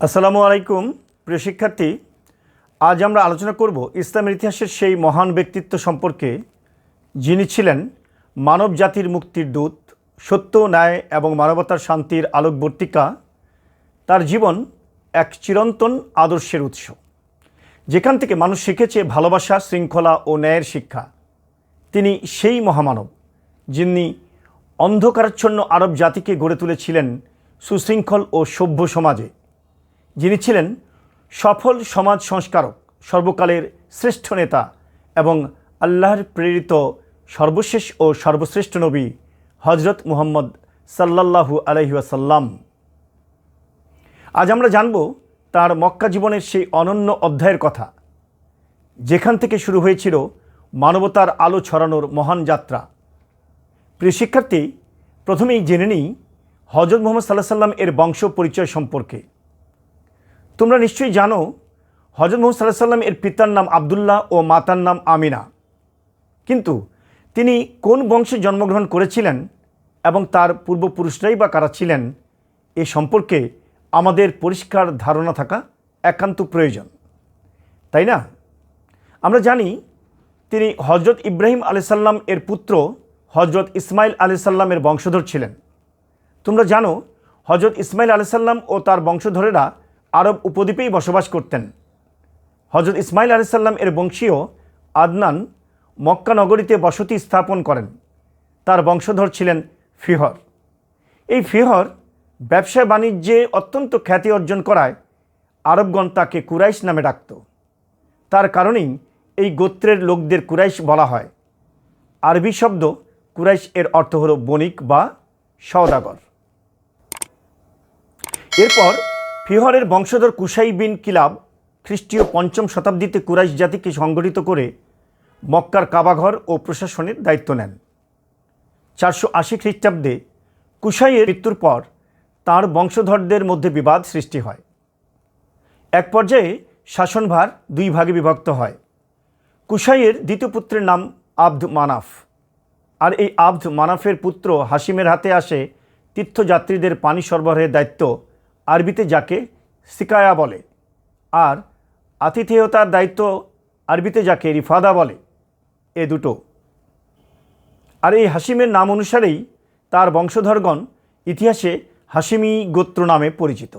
আসসালামু আলাইকুম, প্রিয় শিক্ষার্থী। আজ আমরা আলোচনা করব ইসলামের ইতিহাসের সেই মহান ব্যক্তিত্ব সম্পর্কে। যিনি ছিলেন মানব জাতির মুক্তির দূত, সত্য, ন্যায় এবং মানবতার শান্তির আলোকবর্তিকা। তার জীবন এক চিরন্তন আদর্শের উৎস, যেখান থেকে মানুষ শিখেছে ভালোবাসা, শৃঙ্খলা ও ন্যায়ের শিক্ষা। তিনি সেই মহামানব যিনি অন্ধকারাচ্ছন্ন আরব জাতিকে গড়ে তুলেছিলেন সুশৃঙ্খল ও সভ্য সমাজে। যিনি ছিলেন সফল সমাজ সংস্কারক, সর্বকালের শ্রেষ্ঠ নেতা এবং আল্লাহর প্রেরিত সর্বশেষ ও সর্বশ্রেষ্ঠ নবী হজরত মুহম্মদ সাল্লাল্লাহু আলহিউসাল্লাম আজ আমরা জানব তার মক্কা জীবনের সেই অনন্য অধ্যায়ের কথা, যেখান থেকে শুরু হয়েছিল মানবতার আলো ছড়ানোর মহান যাত্রা। প্রিয় শিক্ষার্থী, প্রথমেই জেনে নিই হজরত মোহাম্মদ সাল্লাহ সাল্লাম এর বংশ পরিচয় সম্পর্কে। তোমরা নিশ্চয়ই জানো হজরত মোহাম্মদ সাল্লাহ সাল্লাম এর পিতার নাম আবদুল্লাহ ও মাতার নাম আমিনা। কিন্তু তিনি কোন বংশে জন্মগ্রহণ করেছিলেন এবং তার পূর্বপুরুষরাই বা কারা ছিলেন, এ সম্পর্কে আমাদের পরিষ্কার ধারণা থাকা একান্ত প্রয়োজন। তাই না? আমরা জানি, তিনি হজরত ইব্রাহিম আলাইসাল্লাম এর পুত্র হজরত ইসমাইল আলাইসাল্লামের বংশধর ছিলেন। তোমরা জানো হজরত ইসমাইল আলাইসাল্লাম ও তার বংশধরেরা আরব উপদ্বীপেই বসবাস করতেন। হজরত ইসমাইল আলাইসাল্লাম এর বংশীয় আদনান মক্কা নগরীতে বসতি স্থাপন করেন। তার বংশধর ছিলেন ফিহর। এই ফিহর ব্যবসা বাণিজ্যে অত্যন্ত খ্যাতি অর্জন করায় আরবগণ তাকে কুরাইশ নামে ডাকত। তার কারণেই এই গোত্রের লোকদের কুরাইশ বলা হয়। আরবি শব্দ কুরাইশ এর অর্থ হল বণিক বা সওদাগর। এরপর ফিহরের বংশধর কুসাই বিন কিলাব খ্রিস্টীয় পঞ্চম শতাব্দীতে কুরাইশ জাতিকে সংগঠিত করে মক্কার কাবাঘর ও প্রশাসনের দায়িত্ব নেন। চারশো আশি খ্রিস্টাব্দে কুসাইয়ের মৃত্যুর পর তাঁর বংশধরদের মধ্যে বিবাদ সৃষ্টি হয়। এক পর্যায়ে শাসনভার দুই ভাগে বিভক্ত হয়। কুসাইয়ের দ্বিতীয় পুত্রের নাম আব্দ মানাফ। আর এই আব্দ মানাফের পুত্র হাসিমের হাতে আসে তীর্থযাত্রীদের পানি সরবরাহের দায়িত্ব আরবিতে যাকে সিকায়া বলে। আর আতিথেয়তার দায়িত্ব আরবিতে যাকে রিফাদা বলে। এ দুটো। আর এই হাসিমের নাম অনুসারেই তার বংশধরগণ ইতিহাসে হাসিমি গোত্র নামে পরিচিত।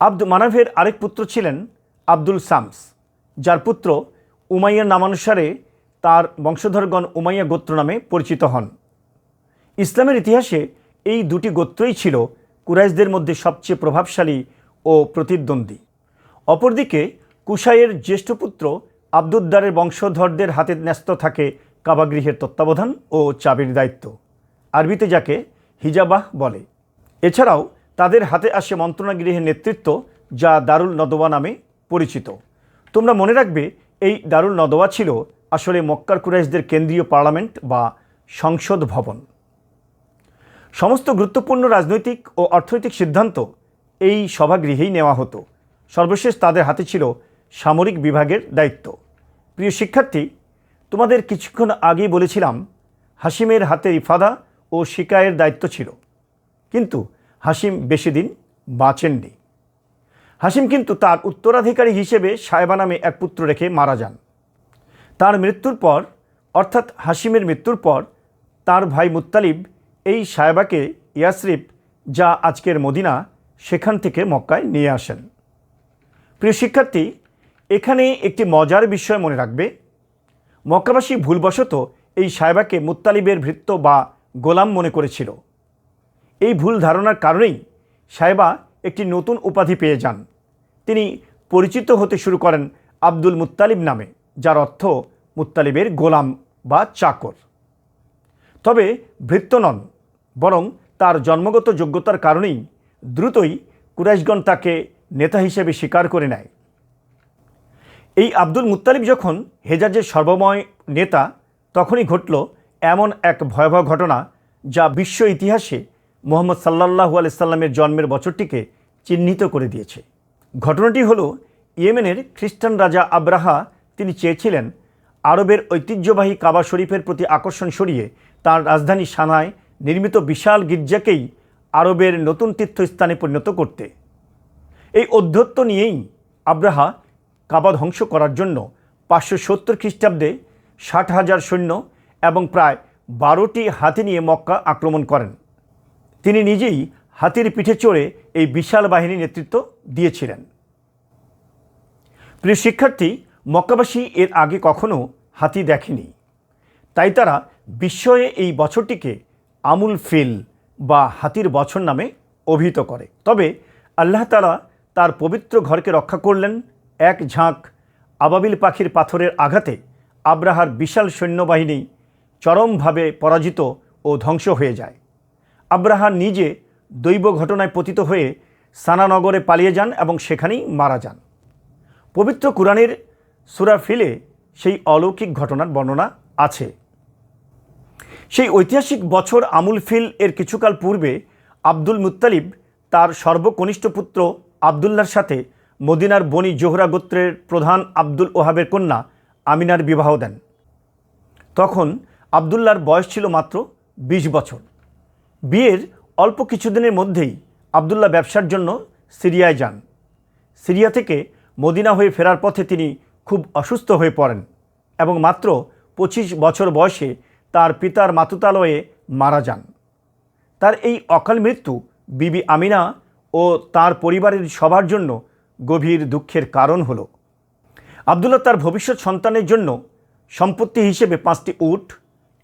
আব্দ মানাভের আরেক পুত্র ছিলেন আব্দুল সামস, যার পুত্র উমাইয়ার নামানুসারে তার বংশধরগণ উমাইয়া গোত্র নামে পরিচিত হন। ইসলামের ইতিহাসে এই দুটি গোত্রই ছিল কুরাইশদের মধ্যে সবচেয়ে প্রভাবশালী ও প্রতিদ্বন্দ্বী। অপরদিকে, কুশাইয়ের জ্যেষ্ঠ পুত্র আব্দুদ্দারের বংশধরদের হাতে ন্যস্ত থাকে কাবাগৃহের তত্ত্বাবধান ও চাবির দায়িত্ব। আরবিতে যাকে হিজাবাহ বলে। এছাড়াও, তাদের হাতে আসে মন্ত্রণাগৃহের নেতৃত্ব, যা দারুল নদোয়া নামে পরিচিত। তোমরা মনে রাখবে, এই দারুল নদোয়া ছিল আসলে মক্কার কুরাইশদের কেন্দ্রীয় পার্লামেন্ট বা সংসদ ভবন। সমস্ত গুরুত্বপূর্ণ রাজনৈতিক ও অর্থনৈতিক সিদ্ধান্ত এই সভাগৃহেই নেওয়া হতো। সর্বশেষ তাদের হাতে ছিল সামরিক বিভাগের দায়িত্ব। প্রিয় শিক্ষার্থী, তোমাদের কিছুক্ষণ আগেই বলেছিলাম হাসিমের হাতে ইফাদা ও শিকায়ের দায়িত্ব ছিল। কিন্তু হাসিম বেশি দিন বাঁচেননি। হাসিম কিন্তু তার উত্তরাধিকারী হিসেবে সাহেবা নামে এক পুত্র রেখে মারা যান। তার মৃত্যুর পর, অর্থাৎ হাসিমের মৃত্যুর পর, তার ভাই মুত্তালিব এই সাহেবাকে ইয়াসরিফ যা আজকের মদিনা সেখান থেকে মক্কায় নিয়ে আসেন। প্রিয় শিক্ষার্থী, এখানে একটি মজার বিষয় মনে রাখবে। মক্কাবাসী ভুলবশত এই সাহেবাকে মুত্তালিবের ভৃত্য বা গোলাম মনে করেছিল। এই ভুল ধারণার কারণেই সাহেবা একটি নতুন উপাধি পেয়ে যান। তিনি পরিচিত হতে শুরু করেন আব্দুল মুত্তালিব নামে, যার অর্থ মুত্তালিবের গোলাম বা চাকর। তবে ভৃত্য নন। বরং তার জন্মগত যোগ্যতার কারণেই দ্রুতই কুরাইশগণ তাকে নেতা হিসেবে স্বীকার করে নেয়। এই আব্দুল মুত্তালিব যখন হেজাজের সর্বময় নেতা, তখনই ঘটল এমন এক ভয়াবহ ঘটনা যা বিশ্ব ইতিহাসে মোহাম্মদ সাল্লাহু আলাইসাল্লামের জন্মের বছরটিকে চিহ্নিত করে দিয়েছে। ঘটনাটি হলো, ইয়েমেনের খ্রিস্টান রাজা আব্রাহা তিনি চেয়েছিলেন আরবের ঐতিহ্যবাহী কাবা শরীফের প্রতি আকর্ষণ সরিয়ে তার রাজধানী সানায় নির্মিত বিশাল গির্জাকেই আরবের নতুন তীর্থস্থানে পরিণত করতে। এই অধ্যত্ত নিয়েই আব্রাহা কাবা ধ্বংস করার জন্য পাঁচশো সত্তর খ্রিস্টাব্দে ষাট হাজার সৈন্য এবং প্রায় বারোটি হাতি নিয়ে মক্কা আক্রমণ করেন। তিনি নিজেই হাতির পিঠে চড়ে এই বিশাল বাহিনী নেতৃত্ব দিয়েছিলেন। প্রিয় শিক্ষার্থী, মক্কাবাসী এর আগে কখনো হাতি দেখেনি। তাই তারা বিস্ময়ে এই বছরটিকে আমুল ফিল বা হাতির বছর নামে অভিহিত করে। তবে আল্লাহ তালা তার পবিত্র ঘরকে রক্ষা করলেন এক ঝাঁক আবাবিল পাখির পাথরের আঘাতে আব্রাহার বিশাল সৈন্যবাহিনী চরমভাবে পরাজিত ও ধ্বংস হয়ে যায়। আব্রাহা নিজে দৈব ঘটনায় পতিত হয়ে সানানগরে পালিয়ে যান এবং সেখানেই মারা যান। পবিত্র কোরআনের সুরা ফিলে সেই অলৌকিক ঘটনার বর্ণনা আছে। সেই ঐতিহাসিক বছর আমুল ফিল এর কিছুকাল পূর্বে আব্দুল মুত্তালিব তার সর্বকনিষ্ঠ পুত্র আবদুল্লার সাথে মদিনার বনি জোহরা গোত্রের প্রধান আব্দুল ওহাবের কন্যা আমিনার বিবাহ দেন। তখন আবদুল্লার বয়স ছিল মাত্র ২০ বছর। বিয়ের অল্প কিছুদিনের মধ্যেই আবদুল্লাহ ব্যবসার জন্য সিরিয়ায় যান। সিরিয়া থেকে মদিনা হয়ে ফেরার পথে তিনি খুব অসুস্থ হয়ে পড়েন এবং মাত্র পঁচিশ বছর বয়সে তার পিতার মাতুতালয়ে মারা যান। তার এই অকাল মৃত্যু বিবি আমিনা ও তার পরিবারের সবার জন্য গভীর দুঃখের কারণ হল। আবদুল্লাহ তার ভবিষ্যৎ সন্তানের জন্য সম্পত্তি হিসেবে পাঁচটি উট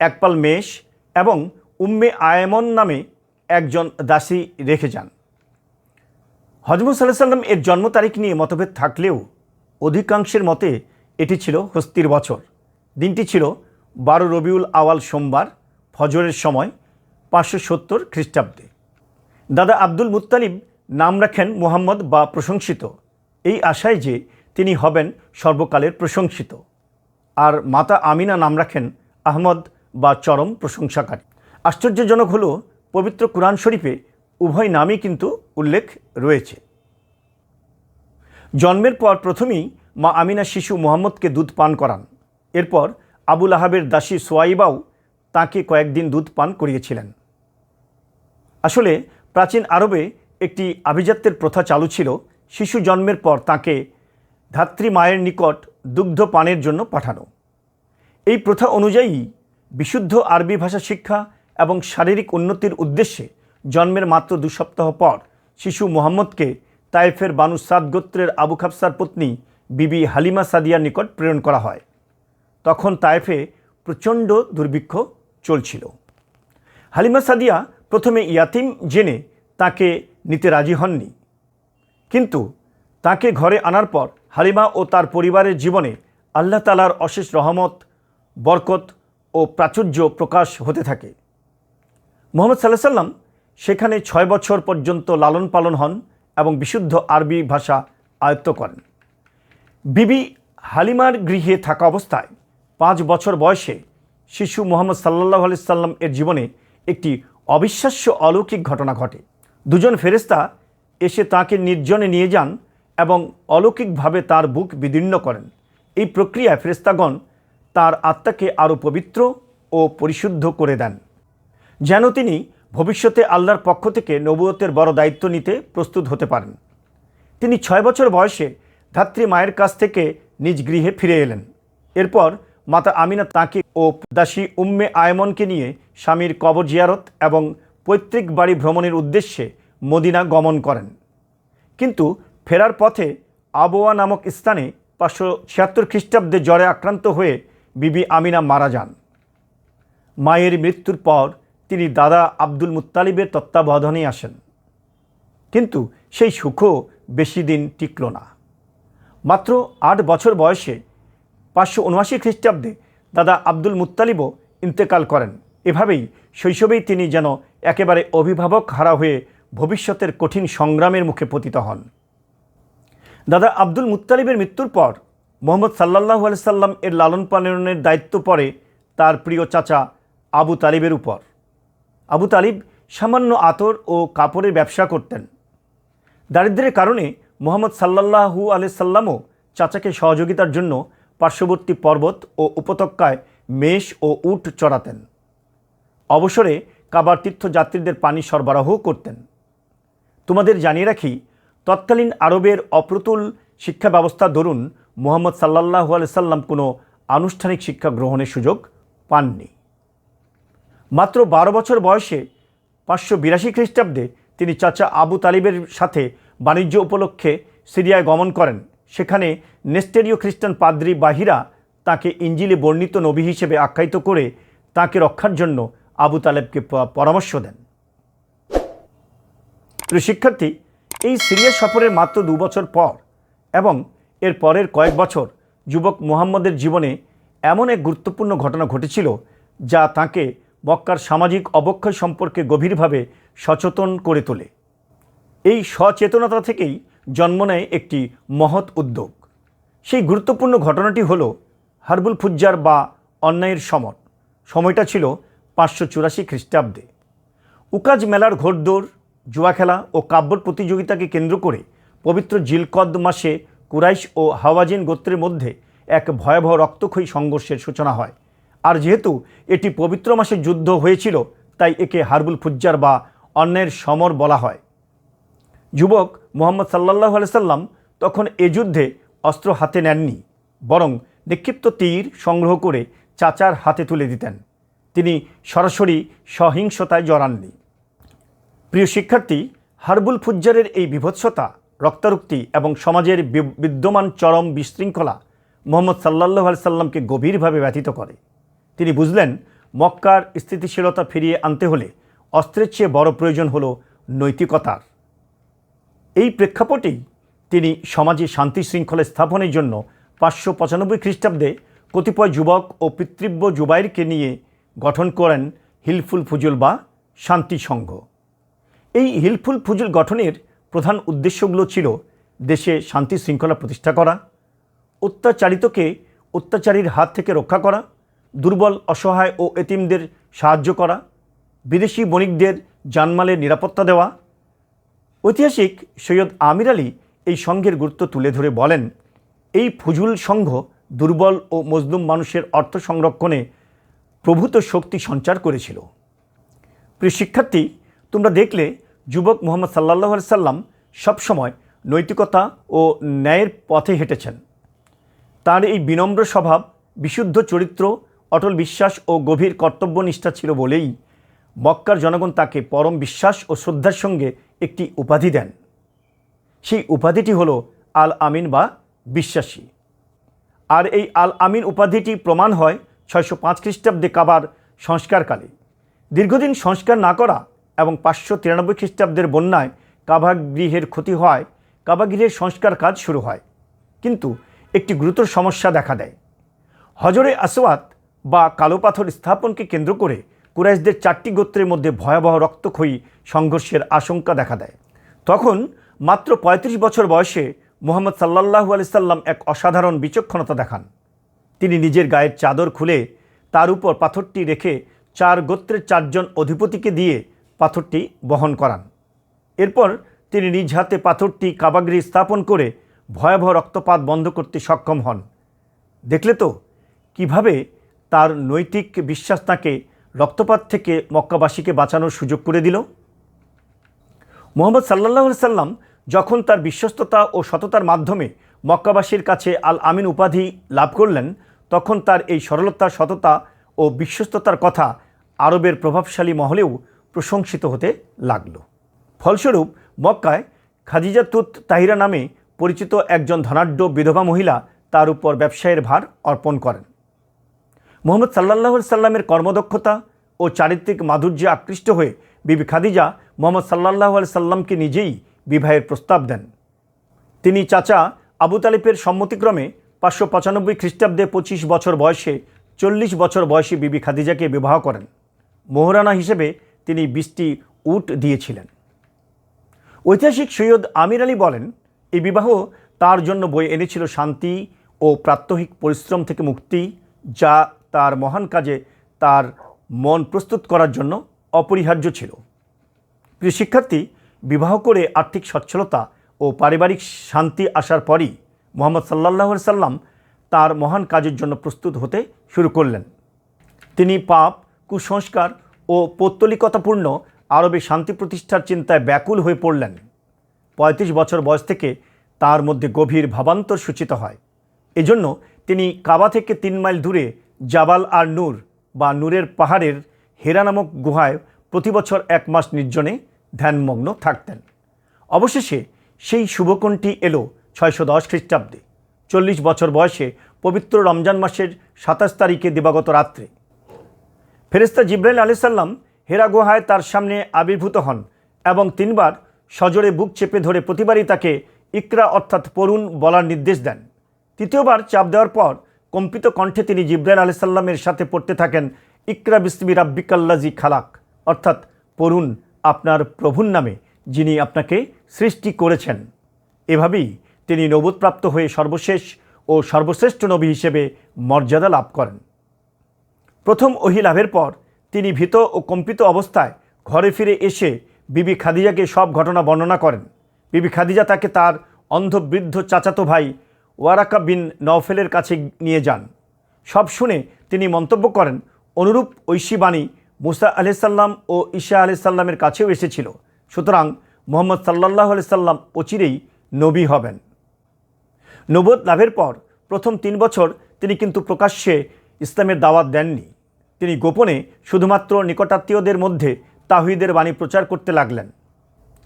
একপাল মেষ এবং উম্মে আয়মন নামে একজন দাসী রেখে যান। হজরত সাল্লাহ সাল্লাম এর জন্ম তারিখ নিয়ে মতভেদ থাকলেও অধিকাংশের মতে এটি ছিল হস্তির বছর। দিনটি ছিল বারো রবিউল আওয়াল সোমবার, ফজরের সময় পাঁচশো সত্তর খ্রিস্টাব্দে। দাদা আব্দুল মুত্তালিব নাম রাখেন মোহাম্মদ বা প্রশংসিত। এই আশায় যে তিনি হবেন সর্বকালের প্রশংসিত। আর মাতা আমিনা নাম রাখেন আহমদ বা চরম প্রশংসাকারী। আশ্চর্যজনক হলো, পবিত্র কোরআন শরীফে উভয় নামই কিন্তু উল্লেখ রয়েছে। জন্মের পর প্রথমেই মা আমিনা শিশু মোহাম্মদকে দুধ পান করান। এরপর আবুল আহাবের দাসী সোয়াইবাও তাকে কয়েকদিন দুধ পান করিয়েছিলেন। আসলে প্রাচীন আরবে একটি আভিজাত্যের প্রথা চালু ছিল। শিশু জন্মের পর তাকে ধাত্রী মায়ের নিকট দুগ্ধ পানের জন্য পাঠানো। এই প্রথা অনুযায়ী বিশুদ্ধ আরবি ভাষা শিক্ষা এবং শারীরিক উন্নতির উদ্দেশ্যে জন্মের মাত্র দু সপ্তাহ পর শিশু মোহাম্মদকে তায়েফের বানু সাদ গোত্রের আবু খাবসার পত্নী বিবি হালিমা সাদিয়ার নিকট প্রেরণ করা হয়। তখন তায়েফে প্রচণ্ড দুর্ভিক্ষ চলছিল। হালিমা সাদিয়া প্রথমে ইয়াতিম জেনে তাকে নিতে রাজি হননি। কিন্তু তাকে ঘরে আনার পর হালিমা ও তার পরিবারের জীবনে আল্লাহ তালার অশেষ রহমত, বরকত ও প্রাচুর্য প্রকাশ হতে থাকে। মোহাম্মদ সাল্লাহ সাল্লাম সেখানে ছয় বছর পর্যন্ত লালন পালন হন এবং বিশুদ্ধ আরবি ভাষা আয়ত্ত করেন। বিবি হালিমার গৃহে থাকা অবস্থায় পাঁচ বছর বয়সে শিশু মোহাম্মদ সাল্লাহ আলি সাল্লাম এর জীবনে একটি অবিশ্বাস্য অলৌকিক ঘটনা ঘটে। দুজন ফেরেস্তা এসে তাকে নির্জনে নিয়ে যান এবং অলৌকিকভাবে তার বুক বিদীর্ণ করেন। এই প্রক্রিয়ায় ফেরেস্তাগণ তার আত্মাকে আরও পবিত্র ও পরিশুদ্ধ করে দেন। যেন তিনি ভবিষ্যতে আল্লাহর পক্ষ থেকে নবুয়তের বড় দায়িত্ব নিতে প্রস্তুত হতে পারেন। তিনি ছয় বছর বয়সে ধাত্রী মায়ের কাছ থেকে নিজ গৃহে ফিরে এলেন। এরপর মাতা আমিনা তাঁকে ও দাসী উম্মে আয়মনকে নিয়ে স্বামীর কবর জিয়ারত এবং পৈতৃক বাড়ি ভ্রমণের উদ্দেশ্যে মদিনা গমন করেন। কিন্তু ফেরার পথে আবোয়া নামক স্থানে পাঁচশো ছিয়াত্তর খ্রিস্টাব্দে জ্বরে আক্রান্ত হয়ে বিবি আমিনা মারা যান। মায়ের মৃত্যুর পর তিনি দাদা আব্দুল মুত্তালিবের তত্ত্বাবধানে আসেন। কিন্তু সেই সুখও বেশি দিন টিকল না। মাত্র আট বছর বয়সে পাঁচশো উনআশি খ্রিস্টাব্দে দাদা আব্দুল মুত্তালিবও ইন্তেকাল করেন। এভাবেই শৈশবেই তিনি যেন একেবারে অভিভাবক হারা হয়ে ভবিষ্যতের কঠিন সংগ্রামের মুখে পতিত হন। দাদা আব্দুল মুত্তালিবের মৃত্যুর পর মোহাম্মদ সাল্লাহ সাল্লাম এর লালন পালনের দায়িত্ব পড়ে তার প্রিয় চাচা আবু তালিবের উপর। আবু তালিব সামান্য আতর ও কাপড়ের ব্যবসা করতেন। দারিদ্র্যের কারণে মোহাম্মদ সাল্লাহু আলি সাল্লামও চাচাকে সহযোগিতার জন্য পার্শ্ববর্তী পর্বত ও উপত্যকায় মেষ ও উট চড়াতেন। অবসরে কাবার তীর্থযাত্রীদের পানি সরবরাহ করতেন। তোমাদের জানিয়ে রাখি, তৎকালীন আরবের অপ্রতুল শিক্ষা ব্যবস্থা দরুন মুহাম্মদ সাল্লাহ সাল্লাম কোনো আনুষ্ঠানিক শিক্ষা গ্রহণের সুযোগ পাননি। মাত্র বারো বছর বয়সে পাঁচশো বিরাশি খ্রিস্টাব্দে তিনি চাচা আবু তালিবের সাথে বাণিজ্য উপলক্ষে সিরিয়ায় গমন করেন। সেখানে নেস্টেরীয় খ্রিস্টান পাদ্রী বাহিরা তাকে ইঞ্জিলে বর্ণিত নবী হিসেবে আখ্যায়িত করে তাকে রক্ষার জন্য আবু তালেবকে পরামর্শ দেন। শিক্ষার্থী, এই সিরিয়া সফরের মাত্র দু বছর পর এবং এর পরের কয়েক বছর যুবক মুহাম্মদের জীবনে এমন এক গুরুত্বপূর্ণ ঘটনা ঘটেছিল যা তাকে মক্কার সামাজিক অবক্ষয় সম্পর্কে গভীরভাবে সচেতন করে তোলে। এই সচেতনতা থেকেই জন্ম নেয় একটি মহৎ উদ্যোগ। সেই গুরুত্বপূর্ণ ঘটনাটি হল হারবুল ফুজ্জার বা অন্যায়ের সমর। সময়টা ছিল পাঁচশো চুরাশি খ্রিস্টাব্দে। উকাজ মেলার ঘোড়দৌড় জুয়া খেলা ও কাব্যর প্রতিযোগিতাকে কেন্দ্র করে পবিত্র জিলকদ মাসে কুরাইশ ও হাওয়াজিন গোত্রের মধ্যে এক ভয়াবহ রক্তক্ষয়ী সংঘর্ষের সূচনা হয়। আর যেহেতু এটি পবিত্র মাসে যুদ্ধ হয়েছিল, তাই একে হারবুল ফুজ্জার বা অন্যায়ের সমর বলা হয়। যুবক মোহাম্মদ সাল্লাহ সাল্লাম তখন এ যুদ্ধে অস্ত্র হাতে নেননি, বরং নিক্ষিপ্ত তীর সংগ্রহ করে চাচার হাতে তুলে দিতেন। তিনি সরাসরি সহিংসতায় জড়াননি। প্রিয় শিক্ষার্থী, হারবুল ফুজ্জারের এই বিভৎসতা, রক্তারক্তি এবং সমাজের বিদ্যমান চরম বিশৃঙ্খলা মোহাম্মদ সাল্লাহ সাল্লামকে গভীরভাবে ব্যথিত করে। তিনি বুঝলেন, মক্কার স্থিতিশীলতা ফিরিয়ে আনতে হলে অস্ত্রের চেয়ে বড় প্রয়োজন হলো নৈতিকতার। এই প্রেক্ষাপটেই তিনি সমাজে শান্তি শৃঙ্খলা স্থাপনের জন্য পাঁচশো পঁচানব্বই খ্রিস্টাব্দে কতিপয় যুবক ও পিতৃব্য জুবাইরকে নিয়ে গঠন করেন হিলফুল ফুজুল বা শান্তি সংঘ। এই হিলফুল ফুজুল গঠনের প্রধান উদ্দেশ্যগুলো ছিল দেশে শান্তি শৃঙ্খলা প্রতিষ্ঠা করা, অত্যাচারিতকে অত্যাচারীর হাত থেকে রক্ষা করা, দুর্বল, অসহায় ও এতিমদের সাহায্য করা, বিদেশি বণিকদের জানমালের নিরাপত্তা দেওয়া ঐতিহাসিক সৈয়দ আমির আলী এই সংঘের গুরুত্ব তুলে ধরে বলেন, এই ফুজুল সংঘ দুর্বল ও মজলুম মানুষের অর্থ সংরক্ষণে প্রভূত শক্তি সঞ্চার করেছিল। প্রিয় শিক্ষার্থী, তোমরা দেখলে যুবক মোহাম্মদ সাল্লাহ সাল্লাম সবসময় নৈতিকতা ও ন্যায়ের পথে হেঁটেছেন। তার এই বিনম্র স্বভাব, বিশুদ্ধ চরিত্র, অটল বিশ্বাস ও গভীর কর্তব্যনিষ্ঠা ছিল বলেই মক্কার জনগণ তাকে পরম বিশ্বাস ও শ্রদ্ধার সঙ্গে একটি উপাধি দেন। সেই উপাধিটি হলো আল আমিন বা বিশ্বাসী। আর এই আল আমিন উপাধিটি প্রমাণ হয় ছয়শো পাঁচ খ্রিস্টাব্দে কাবার সংস্কারকালে। দীর্ঘদিন সংস্কার না করা এবং পাঁচশো তিরানব্বই খ্রিস্টাব্দের বন্যায় কাবাগৃহের ক্ষতি হয় কাবাগৃহের সংস্কার কাজ শুরু হয়। কিন্তু একটি গুরুতর সমস্যা দেখা দেয়। হজরে আসওয়াত বা কালো পাথর স্থাপনকে কেন্দ্র করে কুরাইশদের চারটি গোত্রের মধ্যে ভয়াবহ রক্তক্ষয়ী সংঘর্ষের আশঙ্কা দেখা দেয়। তখন মাত্র ৩৫ বছর বয়সে মোহাম্মদ সাল্লাহু সাল্লাম এক অসাধারণ বিচক্ষণতা দেখান। তিনি নিজের গায়ের চাদর খুলে তার উপর পাথরটি রেখে চার গোত্রের চারজন অধিপতিকে দিয়ে পাথরটি বহন করান। এরপর তিনি নিজ হাতে পাথরটি কাবাগৃহে স্থাপন করে ভয়াবহ রক্তপাত বন্ধ করতে সক্ষম হন। দেখলে তো, কীভাবে তার নৈতিক বিশ্বাস তাকে রক্তপাত থেকে মক্কাবাসীকে বাঁচানোর সুযোগ করে দিল। মোহাম্মদ সাল্লাহ সাল্লাম যখন তার বিশ্বস্ততা ও সততার মাধ্যমে মক্কাবাসীর কাছে আল আমিন উপাধি লাভ করলেন, তখন তার এই সরলতা, সততা ও বিশ্বস্ততার কথা আরবের প্রভাবশালী মহলেও প্রশংসিত হতে লাগল। ফলস্বরূপ, মক্কায় খাদিজাতুত তাহিরা নামে পরিচিত একজন ধনাঢ্য বিধবা মহিলা তার উপর ব্যবসায়ের ভার অর্পণ করেন। মোহাম্মদ সাল্লাহ সাল্লামের কর্মদক্ষতা ও চারিত্রিক মাধুর্যে আকৃষ্ট হয়ে বিবি খাদিজা মোহাম্মদ সাল্লাহ আলি সাল্লামকে নিজেই বিবাহের প্রস্তাব দেন। তিনি চাচা আবু তালিবের সম্মতিক্রমে পাঁচশো পঁচানব্বই খ্রিস্টাব্দে পঁচিশ বছর বয়সে চল্লিশ বছর বয়সী বিবি খাদিজাকে বিবাহ করেন। মোহরানা হিসেবে তিনি বিশটি উট দিয়েছিলেন। ঐতিহাসিক সৈয়দ আমির আলী বলেন, এই বিবাহ তার জন্য বয়ে এনেছিল শান্তি ও প্রাত্যহিক পরিশ্রম থেকে মুক্তি যা তার মহান কাজে তার মন প্রস্তুত করার জন্য অপরিহার্য ছিল। প্রিয় শিক্ষার্থী, বিবাহ করে আর্থিক সচ্ছলতা ও পারিবারিক শান্তি আসার পরই মোহাম্মদ সাল্লাহ সাল্লাম তার মহান কাজের জন্য প্রস্তুত হতে শুরু করলেন। তিনি পাপ, কুসংস্কার ও পৌত্তলিকতাপূর্ণ আরবে শান্তি প্রতিষ্ঠার চিন্তায় ব্যাকুল হয়ে পড়লেন। পঁয়ত্রিশ বছর বয়স থেকে তার মধ্যে গভীর ভাবান্তর সূচিত হয়। এজন্য তিনি কাবা থেকে তিন মাইল দূরে জাবাল আর নূর বা নূরের পাহাড়ের হেরা নামক গুহায় প্রতি বছর এক মাস নির্জনে ধ্যানমগ্ন থাকতেন। অবশেষে সেই শুভকোণটি এলো ছয়শো দশ খ্রিস্টাব্দে, চল্লিশ বছর বয়সে পবিত্র রমজান মাসের সাতাশ তারিখে দিবাগত রাত্রে। ফেরেস্তা জিব্রাইল আলি সাল্লাম হেরা গুহায় তার সামনে আবির্ভূত হন এবং তিনবার সজোরে বুক চেপে ধরে প্রতিবারই তাকে ইকরা অর্থাৎ পড়ুন বলার নির্দেশ দেন। তৃতীয়বার চাপ দেওয়ার পর কম্পিত কণ্ঠে তিনি জিব্রাইল আলি সাল্লামের সাথে পড়তে থাকেন, ইকরা বিসমি রাব্বিকাল্লাজি খালাক। অর্থাৎ পড়ুন আপনার প্রভুর নামে, যিনি আপনাকে সৃষ্টি করেছেন। এভাবেই তিনি নবোধপ্রাপ্ত হয়ে সর্বশেষ ও সর্বশ্রেষ্ঠ নবী হিসেবে মর্যাদা লাভ করেন। প্রথম ওহি লাভের পর তিনি ভীত ও কম্পিত অবস্থায় ঘরে ফিরে এসে বিবি খাদিজাকে সব ঘটনা বর্ণনা করেন। বিবি খাদিজা তাকে তার অন্ধবৃদ্ধ চাচাতো ভাই ওয়ারাকা বিন নওফেলের কাছে নিয়ে যান। সব শুনে তিনি মন্তব্য করেন, অনুরূপ ঐশী বাণী মুসা আলহিসাল্লাম ও ঈশা আলহিসাল্লামের কাছেও এসেছিল। সুতরাং মোহাম্মদ সাল্লাহ আলহিসাল্লাম অচিরেই নবী হবেন। নবোধ লাভের পর প্রথম তিন বছর তিনি কিন্তু প্রকাশ্যে ইসলামের দাওয়াত দেননি। তিনি গোপনে শুধুমাত্র নিকটাত্মীয়দের মধ্যে তাহিদের বাণী প্রচার করতে লাগলেন।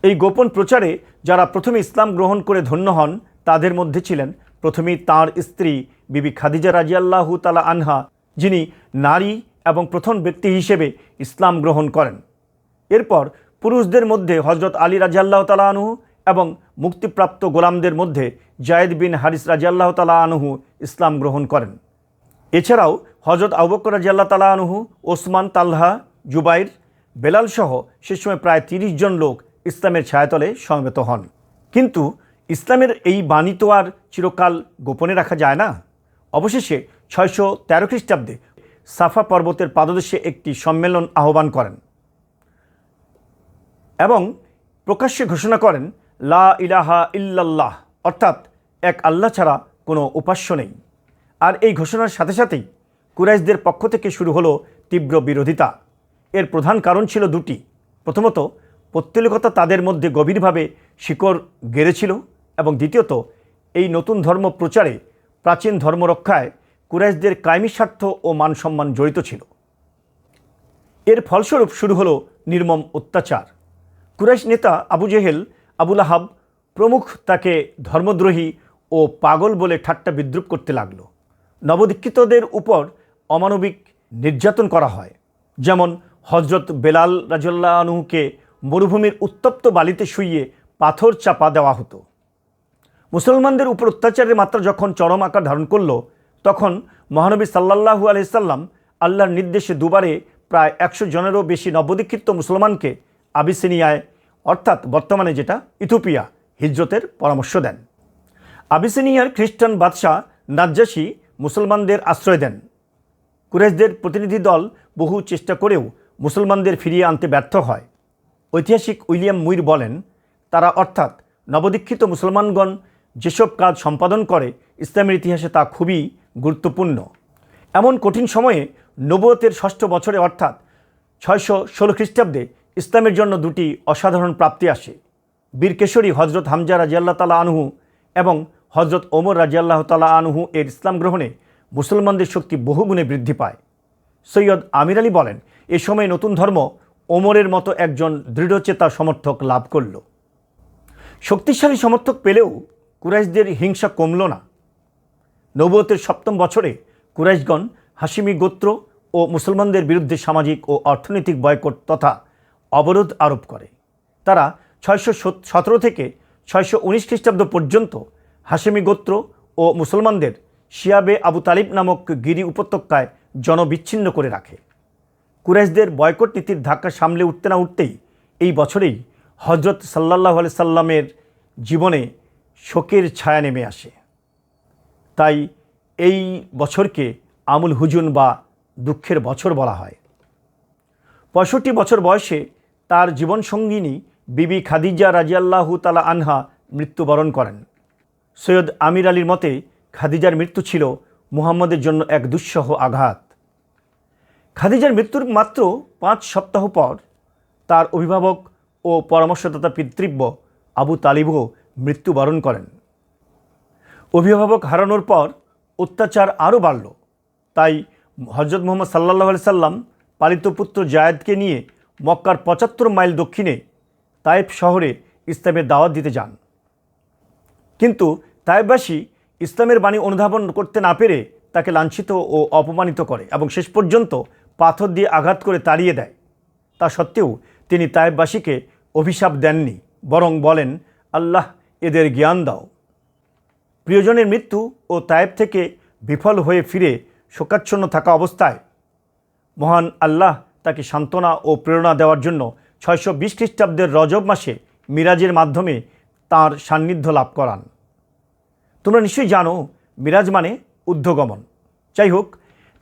এই গোপন প্রচারে যারা প্রথমে ইসলাম গ্রহণ করে ধন্য হন, তাদের মধ্যে ছিলেন প্রথমেই তাঁর স্ত্রী বিবি খাদিজা রাজিয়াল্লাহু তালা আনহা, যিনি নারী এবং প্রথম ব্যক্তি হিসেবে ইসলাম গ্রহণ করেন। এরপর পুরুষদের মধ্যে হজরত আলী রাজিয়াল্লাহ তালা আনহু এবং মুক্তিপ্রাপ্ত গোলামদের মধ্যে জায়েদ বিন হারিস রাজিয়াল্লাহ তালা আনহু ইসলাম গ্রহণ করেন। এছাড়াও হজরত আবুবকর রাজিয়াল্লাহ তালা আনহু, ওসমান, তাল্হা, জুবাইর বেলাল সহ সে সময় প্রায় তিরিশ জন লোক ইসলামের ছায়াতলে সমবেত হন। কিন্তু ইসলামের এই বাণী তো আর চিরকাল গোপনে রাখা যায় না। অবশেষে ছয়শো তেরো খ্রিস্টাব্দে সাফা পর্বতের পাদদেশে একটি সম্মেলন আহ্বান করেন এবং প্রকাশ্যে ঘোষণা করেন, লা ইলাহা ইল্লাল্লাহ, অর্থাৎ এক আল্লাহ ছাড়া কোনো উপাস্য নেই। আর এই ঘোষণার সাথে সাথেই কুরাইশদের পক্ষ থেকে শুরু হলো তীব্র বিরোধিতা। এর প্রধান কারণ ছিল দুটি। প্রথমত, পৌত্তলিকতা তাদের মধ্যে গভীরভাবে শিকড় গেড়েছিল। এবং দ্বিতীয়ত, এই নতুন ধর্ম প্রচারে প্রাচীন ধর্ম রক্ষায় কুরাইশদের কায়েমি স্বার্থ ও মান সম্মান জড়িত ছিল। এর ফলস্বরূপ শুরু হলো নির্মম অত্যাচার। কুরাইশ নেতা আবু জেহেল আবুল আহাব প্রমুখ তাকে ধর্মদ্রোহী ও পাগল বলে ঠাট্টা বিদ্রুপ করতে লাগল। নবদীক্ষিতদের উপর অমানবিক নির্যাতন করা হয়। যেমন হজরত বেলাল রাজল্লাহ মরুভূমির উত্তপ্ত বালিতে শুইয়ে পাথর চাপা দেওয়া হতো। মুসলমানদের উপর অত্যাচারের মাত্রা যখন চরম আকার ধারণ করল, তখন মহানবী সাল্লাহু আলহিসাল্লাম আল্লাহর নির্দেশে দুবারে প্রায় একশো জনেরও বেশি নবদীক্ষিত মুসলমানকে আবিসিনিয়ায়, অর্থাৎ বর্তমানে যেটা ইথোপিয়া হিজরতের পরামর্শ দেন। আবিসিনিয়ার খ্রিস্টান বাদশাহ নাজ্জাসী মুসলমানদের আশ্রয় দেন। কুরেশদের প্রতিনিধি দল বহু চেষ্টা করেও মুসলমানদের ফিরিয়ে আনতে ব্যর্থ হয়। ঐতিহাসিক উইলিয়াম মুইর বলেন, তারা অর্থাৎ নবদীক্ষিত মুসলমানগণ যেসব কাজ সম্পাদন করে ইসলামের ইতিহাসে তা খুবই গুরুত্বপূর্ণ। এমন কঠিন সময়ে নবতের ষষ্ঠ বছরে অর্থাৎ ছয়শো ষোলো খ্রিস্টাব্দে ইসলামের জন্য দুটি অসাধারণ প্রাপ্তি আসে। বীরকেশরী হজরত হামজা রাজিয়াল্লাহ তালা আনহু এবং হজরত ওমর রাজিয়াল্লাহ তালা আনহু এর ইসলাম গ্রহণে মুসলমানদের শক্তি বহুগুণে বৃদ্ধি পায়। সৈয়দ আমির আলী বলেন, এ সময় নতুন ধর্ম ওমরের মতো একজন দৃঢ়চেতা সমর্থক লাভ করল। শক্তিশালী সমর্থক পেলেও কুরাইশদের হিংসা কমল না। নবতের সপ্তম বছরে কুরাইশগণ হাসিমি গোত্র ও মুসলমানদের বিরুদ্ধে সামাজিক ও অর্থনৈতিক বয়কট তথা অবরোধ আরোপ করে। তারা ছয়শো সতেরো থেকে ছয়শো উনিশ খ্রিস্টাব্দ পর্যন্ত হাসেমি গোত্র ও মুসলমানদের শিয়াবে আবু তালিব নামক গিরি উপত্যকায় জনবিচ্ছিন্ন করে রাখে। কুরাইশদের বয়কট নীতির ধাক্কা সামলে উঠতে না উঠতেই এই বছরেই হজরত সাল্লাহ আলি সাল্লামের জীবনে শোকের ছায়া নেমে আসে। তাই এই বছরকে আমুল হুজুন বা দুঃখের বছর বলা হয়। পঁয়ষট্টি বছর বয়সে তার জীবনসঙ্গিনী বিবি খাদিজা রাজিয়াল্লাহু তালা আনহা মৃত্যুবরণ করেন। সৈয়দ আমির আলীর মতে খাদিজার মৃত্যু ছিল মুহাম্মদের জন্য এক দুঃসহ আঘাত। খাদিজার মৃত্যুর মাত্র পাঁচ সপ্তাহ পর তার অভিভাবক ও পরামর্শদাতা পিতৃব্য আবু তালিবও মৃত্যুবরণ করেন। অভিভাবক হারানোর পর অত্যাচার আরও বাড়ল। তাই হজরত মোহাম্মদ সাল্লাহ আলি সাল্লাম পালিত পুত্র জায়েদকে নিয়ে মক্কার পঁচাত্তর মাইল দক্ষিণে তায়েব শহরে ইসলামের দাওয়াত দিতে যান। কিন্তু তায়েববাসী ইসলামের বাণী অনুধাবন করতে না পেরে তাকে লাঞ্ছিত ও অপমানিত করে এবং শেষ পর্যন্ত পাথর দিয়ে আঘাত করে তাড়িয়ে দেয়। তা সত্ত্বেও তিনি তায়েববাসীকে অভিশাপ দেননি, বরং বলেন, আল্লাহ এদের জ্ঞান দাও। প্রিয়জনের মৃত্যু ও তায়েব থেকে বিফল হয়ে ফিরে শোকাচ্ছন্ন থাকা অবস্থায় মহান আল্লাহ তাকে সান্ত্বনা ও প্রেরণা দেওয়ার জন্য ছয়শো বিশ খ্রিস্টাব্দের রজব মাসে মিরাজের মাধ্যমে তার সান্নিধ্য লাভ করান। তোমরা নিশ্চয়ই জানো, মিরাজ মানে উদ্ধগমন। যাই হোক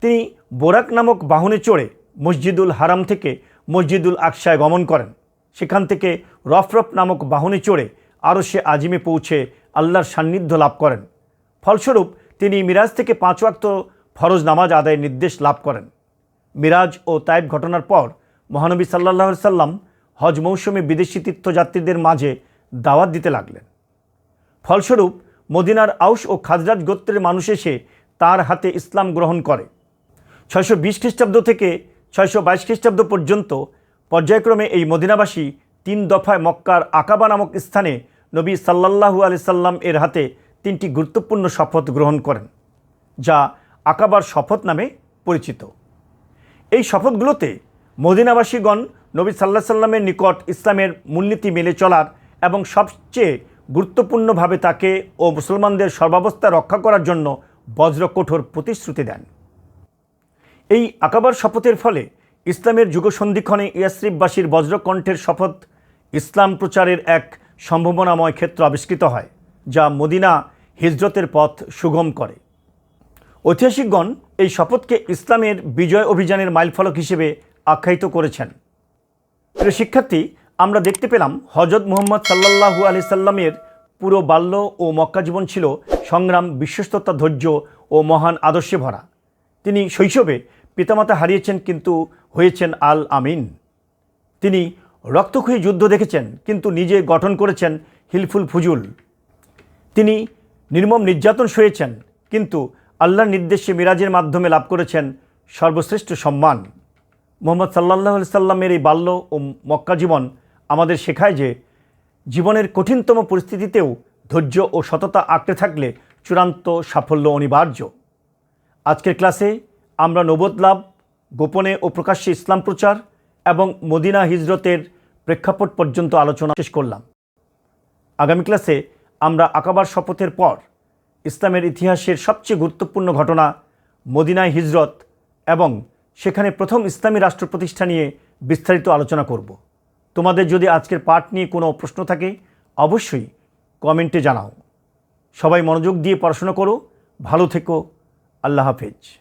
তিনি বোরাক নামক বাহনে চড়ে মসজিদুল হারাম থেকে মসজিদুল আকসায় গমন করেন। সেখান থেকে রফরফ নামক বাহনে চড়ে আরও সে আজিমে পৌঁছে আল্লাহর সান্নিধ্য লাভ করেন। ফলস্বরূপ, তিনি মিরাজ থেকে পাঁচ ওয়াক্ত ফরজ নামাজ আদায়ের নির্দেশ লাভ করেন। মিরাজ ও তাইব ঘটনার পর মহানবী সাল্লাহ সাল্লাম হজ মৌসুমে বিদেশি তীর্থযাত্রীদের মাঝে দাওয়াত দিতে লাগলেন। ফলস্বরূপ, মদিনার আউস ও খাজরাজ গোত্রের মানুষ এসে তার হাতে ইসলাম গ্রহণ করে। ছয়শো বিশ খ্রিস্টাব্দ থেকে ছয়শো বাইশ খ্রিস্টাব্দ পর্যন্ত পর্যায়ক্রমে এই মদিনাবাসী তিন দফায় মক্কার আকাবা নামক স্থানে নবী সাল্লাল্লাহু আলি সাল্লাম এর হাতে তিনটি গুরুত্বপূর্ণ শপথ গ্রহণ করেন, যা আকাবার শপথ নামে পরিচিত। এই শপথগুলোতে মদিনাবাসীগণ নবী সাল্লাহ সাল্লামের নিকট ইসলামের মূলনীতি মেনে চলার এবং সবচেয়ে গুরুত্বপূর্ণভাবে তাকে ও মুসলমানদের সর্বাবস্থা রক্ষা করার জন্য বজ্র কঠোর প্রতিশ্রুতি দেন। এই আকাবার শপথের ফলে ইসলামের যুগসন্ধিক্ষণে ইয়াসরিফবাসীর বজ্রকণ্ঠের শপথ ইসলাম প্রচারের এক সম্ভাবনাময় ক্ষেত্র আবিষ্কৃত হয়, যা মদিনা হিজরতের পথ সুগম করে। ঐতিহাসিকগণ এই শপথকে ইসলামের বিজয় অভিযানের মাইলফলক হিসেবে আখ্যায়িত করেছেন। প্রিয় শিক্ষার্থী, আমরা দেখতে পেলাম হজরত মুহম্মদ সাল্লাল্লাহু আলি সাল্লামের পুরো বাল্য ও মক্কা জীবন ছিল সংগ্রাম, বিশ্বস্ততা, ধৈর্য ও মহান আদর্শে ভরা। তিনি শৈশবে পিতামাতা হারিয়েছেন কিন্তু হয়েছেন আল আমিন। তিনি রক্তক্ষয়ী যুদ্ধ দেখেছেন, কিন্তু নিজে গঠন করেছেন হিলফুল ফুজুল। তিনি নির্মম নির্যাতন সয়েছেন, কিন্তু আল্লাহর নির্দেশে মিরাজের মাধ্যমে লাভ করেছেন সর্বশ্রেষ্ঠ সম্মান। মোহাম্মদ সাল্লাহ সাল্লামের এই বাল্য ও মক্কা জীবন আমাদের শেখায় যে জীবনের কঠিনতম পরিস্থিতিতেও ধৈর্য ও সততা আঁকড়ে থাকলে চূড়ান্ত সাফল্য অনিবার্য। আজকের ক্লাসে আমরা নবোধ লাভ, গোপনে ও প্রকাশ্যে ইসলাম প্রচার এবং মদিনা হিজরতের প্রেক্ষাপট পর্যন্ত আলোচনা শেষ করলাম। আগামী ক্লাসে আমরা আকাবার শপথের পর ইসলামের ইতিহাসের সবচেয়ে গুরুত্বপূর্ণ ঘটনা মদিনায় হিজরত এবং সেখানে প্রথম ইসলামী রাষ্ট্র প্রতিষ্ঠা নিয়ে বিস্তারিত আলোচনা করব। তোমাদের যদি আজকের পাঠ নিয়ে কোনো প্রশ্ন থাকে, অবশ্যই কমেন্টে জানাও। সবাই মনোযোগ দিয়ে পড়াশোনা করো। ভালো থেকো। আল্লাহ হাফেজ।